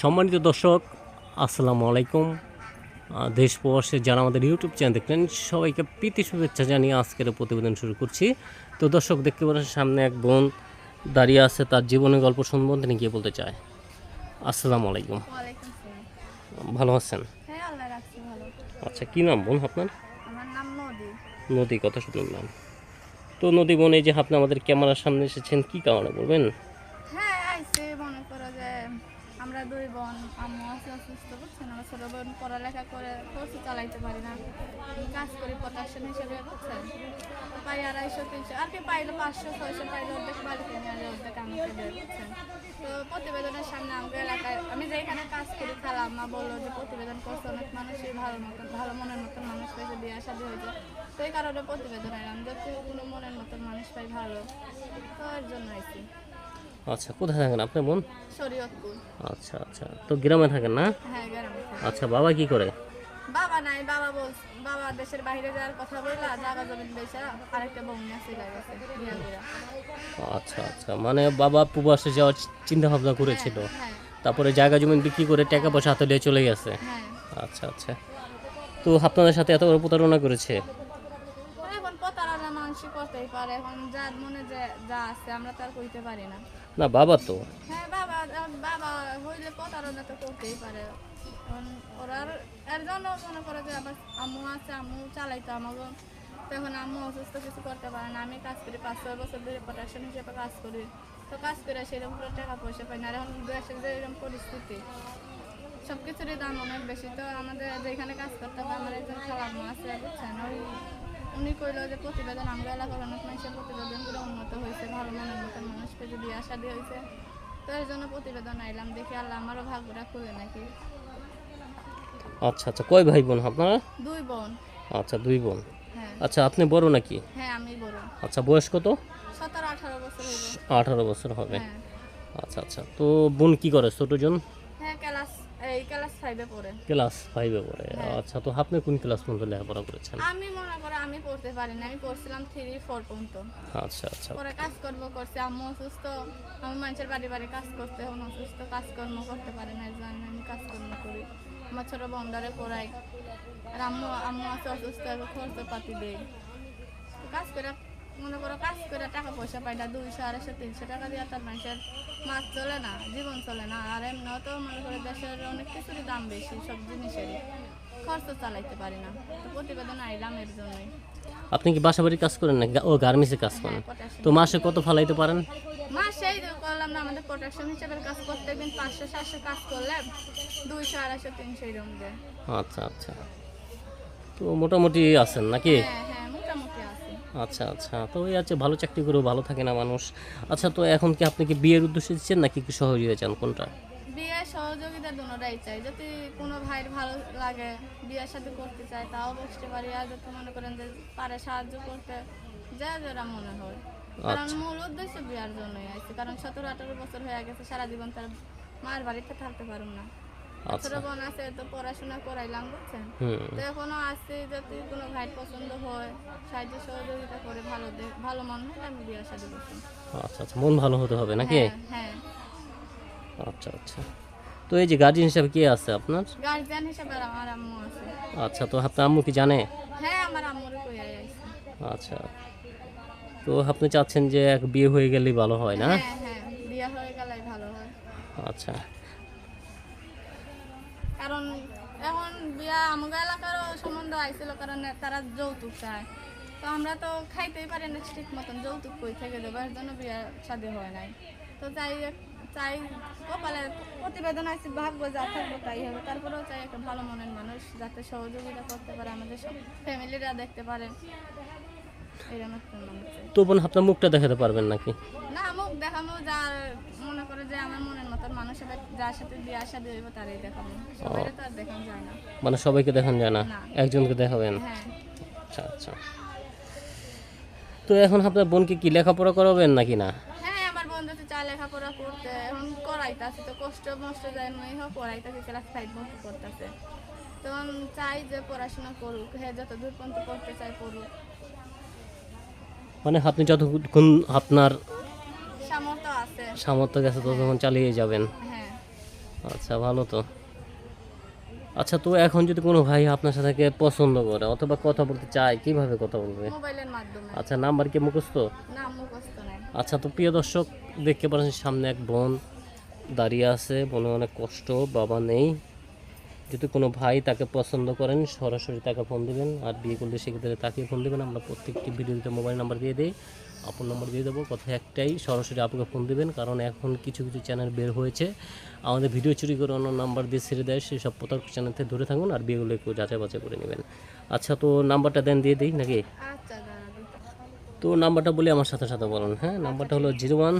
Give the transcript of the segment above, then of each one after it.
সম্মানিত দর্শক আসসালামু আলাইকুম। দেশ প্রবাসে যারা আমাদের ইউটিউব চ্যানেল দেখলেন সবাইকে প্রীতি শুভেচ্ছা জানিয়ে আজকের প্রতিবেদন শুরু করছি। তো দর্শক দেখতে পাচ্ছেন সামনে এক বোন দাঁড়িয়ে আছে তার জীবনের গল্প শুনব তিনি গিয়ে বলতে চায়। আসসালামু আলাইকুম। ভালো আছেন? হ্যাঁ আচ্ছা কী নাম বোন আপনার? নদী। নদী কথা শুনলাম তো নদী বোন এই যে আপনি আমাদের ক্যামেরার সামনে এসেছেন কী কারণে বলবেন? হ্যাঁ মনে করো যে আমরা দুই বোন, আম্মু আছে অসুস্থ, বুঝছেন? আমার ছোট বোন পড়ালেখা করে কোর্সে চালাইতে পারি না। কাজ করি প্রোটেকশন হিসেবে তো পাই আড়াইশো, তিনশো, আর কি পাইলে পাঁচশো, ছয়শো, পাইলে অর্ধেক, বাড়িতে নিয়ে আসে অর্ধেক আমাকে দেয়, বুঝছেন? তো প্রতিবেদনের সামনে আমাদের এলাকায়, আমি যেখানে কাজ করি, খালা আম্মা বলল যে প্রতিবেদন করছে অনেক মানুষই ভালো মতন, ভালো মনের মতন মানুষ পেয়েছে বিয়ে শাদী হয়েছে। তো এই কারণে প্রতিবেদন এলাম যাতে কোনো মনের মতন মানুষ পাই ভালো। তো এর জন্য আইসি আচ্ছা কোথায় থাকেন আপনার বোন? আচ্ছা আচ্ছা। তো গ্রামে থাকেন না? হ্যাঁ। আচ্ছা বাবা কি করে? বাবা নাই বাবা বল বাবা দেশের বাইরে যাওয়ার কথা বললা জায়গা জমিন বেচা আরেকটা বিয়া করে আচ্ছা আচ্ছা। মানে বাবা প্রবাসে যাওয়ার চিন্তা ভাবনা করেছিল। হ্যাঁ তারপরে জায়গা জমি বিক্রি করে টাকা পয়সা হাতে নিয়ে চলে গেছে। হ্যাঁ। আচ্ছা আচ্ছা। তো আপনাদের সাথে এত বড় প্রতারণা করেছে? এখন প্রতারণা মানুষ করতেই পারে এখন যার মনে যে যা আছে আমরা তার কইতে পারি না। না, বাবা তো। হ্যাঁ বাবা হইলে প্রতারণা তো করতেই পারে। মনে করে যে আবার আম্মু আছে, আম্মু চালাইতো আমাকে আম্মু অসুস্থ কিছু করতে পারে না। আমি কাজ করি, পাঁচ বছর হিসেবে কাজ করি। তো সেরকম টাকা পয়সা পাই না। এখন পরিস্থিতি সব কিছুরই দাম অনেক বেশি। তো আমাদের যেখানে কাজ করতে হবে, আমার একজন আছে, বুঝছেন? ওই উনি কইলো যে প্রতিবেদন আমরা এলাকার অনেক মানুষের প্রতিবেদন করে উন্নত হয়েছে ভালো মনের মতন মানুষ পেয়ে যদি আশা দিয়ে হয়েছে। তো এর জন্য প্রতিবেদন আইলাম দেখি আল্লাহ আমারও ভাগ্যটা খুলে নাকি। আচ্ছা আচ্ছা কয় ভাই বোন আপনারা? দুই বোন। আচ্ছা দুই বোন। হ্যাঁ। আচ্ছা আপনি বড় নাকি? হ্যাঁ আমি বড়। আচ্ছা বয়স কত? সতেরো আঠারো বছর হইব আঠারো বছর হবে। হ্যাঁ। আচ্ছা আচ্ছা তো বোন কি করে ছোট জন হ্যাঁ ক্লাস এই ক্লাস ফাইভে পড়ে ক্লাস পড়ে। আচ্ছা তো আপনি কোন ক্লাস পর্যন্ত লেখাপড়া করেছেন? আমি মনে করো আমি পড়তে পারি না আমি পড়ছিলাম থ্রি ফোর পর্যন্ত। আচ্ছা আচ্ছা। পরে কাজ করব করছে আম্মু অসুস্থ আমি মানুষের বাড়ি বাড়ি কাজ করতে এখন অসুস্থ কাজকর্ম করতে পারি না জন্য আমি কাজকর্ম করি। আমার ছোট বন্ধারে পড়াই আর আম্মু আম্মু আছে অসুস্থ খরচ পাতি দেই কাজ করে মনে করো কাজ করে টাকা পয়সা পাই না দুইশো আড়াইশো তিনশো টাকা দিয়ে তার মানুষের মাছ চলে না জীবন চলে না। আর এমনিও তো মনে করো দেশের অনেক কিছুরই দাম বেশি সব জিনিসেরই। খরচ চালাইতে পারি না তো প্রতিবেদন আইলাম এর জন্যই। আপনি কি বাসা বাড়ির কাজ করেন না ও গার্মেন্টসে কাজ করেন। তো মাসে কত ফালাইতে পারেন? মা সেই করলাম না আমাদের প্রোটেকশন হিসেবে কাজ করতে দিন পাঁচশো সাতশো কাজ করলে দুইশো আড়াইশো তিনশো এরকম যায় আচ্ছা আচ্ছা। তো মোটামুটি আছেন নাকি হ্যাঁ হ্যাঁ মোটামুটি আছে আচ্ছা আচ্ছা। তো ওই আছে ভালো চাকরি করেও ভালো থাকে না মানুষ। আচ্ছা তো এখন কি আপনি কি বিয়ের উদ্দেশ্যে দিচ্ছেন নাকি কি সহযোগিতা চান? কোনটা? বিয়ের সহযোগিতা দুটাই চাই। যদি কোনো ভাইয়ের ভালো লাগে বিয়ের সাথে করতে চায় তাও বসতে পারি। আর যদি মনে করেন যে পারে সাহায্য করতে যা যারা মনে হয়। কারণ মূল উদ্দেশ্য বিয়ার জন্যই আছে। কারণ সতেরো আঠারো বছর হয়ে গেছে সারা জীবন তার মায়ের বাড়িতে থাকতে পারুম না। আচ্ছা ছোট বোন আছে তো পড়াশোনা করাইলাম বুঝছেন? হুম। তো এখনও আছে যদি কোনো ভাই পছন্দ হয় সাহায্য সহযোগিতা করে ভালো মন হলে আমি বিয়ের সাথে বসি আচ্ছা আচ্ছা মন ভালো হতে হবে নাকি? হ্যাঁ হ্যাঁ। আচ্ছা আচ্ছা। তো এই যে গার্জিয়ান হিসাবে কে আছে আপনার? গার্জিয়ান হিসেবে আমার আম্মু আছে। আচ্ছা তো আপনার আম্মু কি জানে? হ্যাঁ আমার আম্মুর কই আচ্ছা। তো আপনি চাচ্ছেন যে এক বিয়ে হয়ে গেলেই ভালো হয় না? হ্যাঁ হ্যাঁ বিয়ে হয়ে গেলেই ভালো হয়। আচ্ছা। কারণ এখন বিয়া আমাদের এলাকারও সম্বন্ধ আইছিল কারণ তারা যৌতুক চায়। তো আমরা তো খাইতেই পারি না ঠিক মতন যৌতুক কই থেকে দেবো? এর জন্য বিয়ে শাদী হয় নাই। তো চাই চাই কপালে প্রতিবেদন আছে ভাগ্য যা থাকব তাই হবে। তারপরেও চাই একটা ভালো মনের মানুষ যাতে সহযোগিতা করতে পারে আমাদের সব ফ্যামিলিরা দেখতে পারে। এরকম একটা মানুষ তো বোন আপনার মুখটা দেখাতে পারবেন নাকি? না মুখ দেখামো যার মনে করে যে আমার মনের মতন মানুষের যার সাথে বিয়ে আসা দিব তারই দেখাবো। সবাই তো আর দেখানো যায় না। মানে সবাইকে দেখান যায় না। একজনকে দেখাবেন? হ্যাঁ। আচ্ছা আচ্ছা। তো এখন আপনার বোনকে কি লেখাপড়া করাবেন নাকি না? হ্যাঁ আমার বন্ধু তো চা লেখাপড়া করতে এখন করাইতেছে তো কষ্ট মষ্ট যায় নয় হোক পড়াইতেছে ক্লাস ফাইভ মতো করতেছে তখন চাই যে পড়াশোনা করুক হ্যাঁ যত দূর পর্যন্ত পড়তে চাই পড়ুক। মানে আপনি যতক্ষণ আপনার সামর্থ্য গেছে ততক্ষণ চালিয়ে যাবেন। হ্যাঁ। আচ্ছা ভালো তো। আচ্ছা তো এখন যদি কোনো ভাই আপনার সাথে পছন্দ করে অথবা কথা বলতে চায় কীভাবে কথা বলবে? মোবাইলের মাধ্যমে। আচ্ছা নাম্বার কি মুখস্থ? না মুখস্থ নাই। আচ্ছা তো প্রিয় দর্শক দেখতে পাচ্ছেন সামনে এক বোন দাঁড়িয়ে আছে। বোনের অনেক কষ্ট বাবা নেই। যদি কোনো ভাই তাকে পছন্দ করেন সরাসরি তাকে ফোন দিবেন। আর বিয়ে করলে সেক্ষেত্রে তাকে ফোন দেবেন। আমরা প্রত্যেকটি ভিডিওতে মোবাইল নাম্বার দিয়ে দিই। আপন নম্বর দিয়ে দেবো। কথা একটাই সরাসরি আপনাকে ফোন দিবেন কারণ এখন কিছু কিছু চ্যানেল বের হয়েছে। আমাদের ভিডিও চুরি করে অন্য নাম্বার দিয়ে ছেড়ে দেয় সেই সব প্রতারক চ্যানেল থেকে দূরে থাকুন আর বিয়েগুলো একটু যাচাই বাছাই করে নেবেন। আচ্ছা তো নাম্বারটা দেন দিয়ে দিই নাকি? আচ্ছা তো নাম্বারটা বলি আমার সাথে সাথে বলুন হ্যাঁ? নাম্বারটা হলো zero one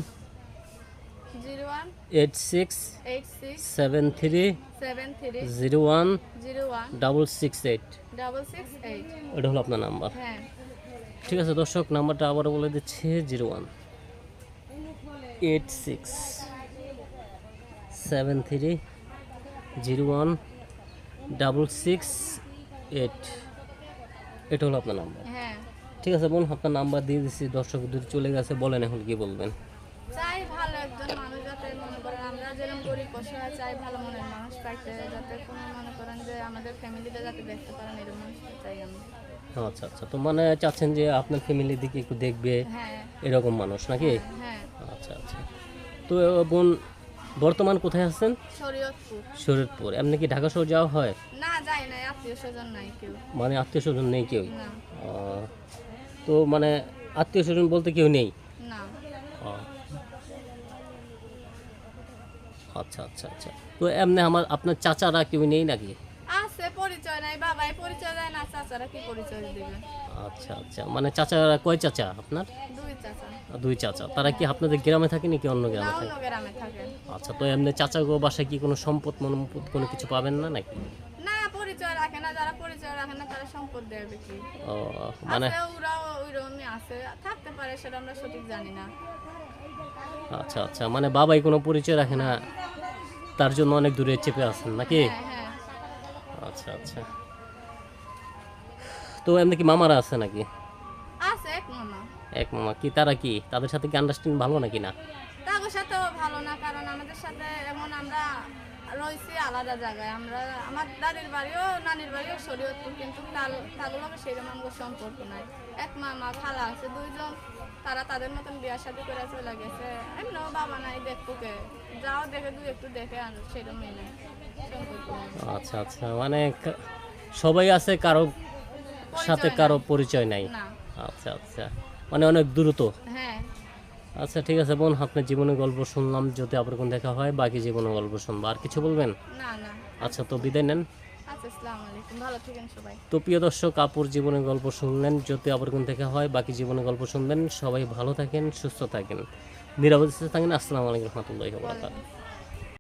eight six seven three zero one double six eight. Double six eight. এটা হলো আপনার নাম্বার। হ্যাঁ। ঠিক আছে দর্শক নাম্বারটা আবারও বলে দিচ্ছি zero one eight six seven three zero one double six eight. এটা হলো আপনার নাম্বার। হ্যাঁ। ঠিক আছে বোন আপনার নাম্বার দিয়ে দিচ্ছি দর্শক যদি চলে গেছে বলেন এখন কি বলবেন? চাই ভালো একজন মানুষ যাতে মনে করেন আমরা যেরকম গরিব অসহায় চাই ভালো মনের মানুষ পাইতে যাতে কোনো মনে করেন যে আমাদের ফ্যামিলিতে যাতে দেখতে পারেন এরকম মানুষ চাই আমি আচ্ছা আচ্ছা। তো মানে চাচ্ছেন যে আপনার ফ্যামিলির দিকে একটু দেখবে হ্যাঁ। এরকম মানুষ নাকি? হ্যাঁ আচ্ছা আচ্ছা। তো বোন বর্তমান কোথায় আছেন? শরীয়তপুর। এমনি কি ঢাকা শহর যাওয়া হয়? না যাই নাই আত্মীয় স্বজন নাই কেউ। মানে আত্মীয় স্বজন নেই কেউ? তো মানে আত্মীয় স্বজন বলতে কেউ নেই? না। আচ্ছা আচ্ছা আচ্ছা। তো এমনি আমার আপনার চাচারা কেউ নেই নাকি? পরিচয় নাই বাবাই পরিচয় দেয় না চাচারা কি পরিচয় দিবে? আচ্ছা আচ্ছা মানে চাচারা কয় চাচা আপনার? দুই চাচা। দুই চাচা তারা কি আপনাদের গ্রামে থাকে নাকি অন্য গ্রামে থাকে? গ্রামে থাকে। আচ্ছা তো এমনি চাচা গো বাসায় কি কোনো সম্পদ কোনো কিছু পাবেন না নাকি? না পরিচয় রাখে না যারা পরিচয় রাখে না তারা সম্পদ দেয় বিক্রি। ও মানে ওরাও ওইরকমই আছে থাকতে পারে সেটা আমরা সঠিক জানি না। আচ্ছা আচ্ছা মানে বাবাই কোনো পরিচয় রাখে না তার জন্য অনেক দূরে চেপে আছেন নাকি? হ্যাঁ হ্যাঁ আচ্ছা আচ্ছা। তো এমনি কি মামারা আছে নাকি? আছে এক মামা। এক মামা। কি তারা কি? তাদের সাথে কি আন্ডারস্ট্যান্ডিং ভালো নাকি না? তাদের সাথেও ভালো না কারণ আমাদের সাথে এমন আমরা রয়েছি আলাদা জায়গায়। আমরা আমার দাদির বাড়িও নানির বাড়িও শরীয়তপুর কিন্তু তাগুলোকে সেরকম আমাদের সম্পর্ক নাই। এক মামা খালা আছে দুইজন তারা তাদের মতন বিয়া শাদি করে চলে গেছে। এমনিও বাবা নাই দেখবুকে যাও দেখে দুই একটু দেখে আর সেরকমই নেই আচ্ছা আচ্ছা মানে সবাই আছে কারও সাথে কারও পরিচয় নাই? আচ্ছা আচ্ছা মানে অনেক দ্রুত? হ্যাঁ। আচ্ছা ঠিক আছে বোন আপনার জীবনের গল্প শুনলাম যদি আবার কোন দেখা হয় বাকি জীবনের গল্প শুনব। আর কিছু বলবেন? না না। আচ্ছা তো বিদায় নেন। আচ্ছা তো প্রিয় দর্শক আপুর জীবনের গল্প শুনলেন যদি আবার কোন দেখা হয় বাকি জীবনের গল্প শুনবেন সবাই ভালো থাকেন সুস্থ থাকেন। নিরাপদে থাকেন আসসালামু আলাইকুম রহমতুল্লাহ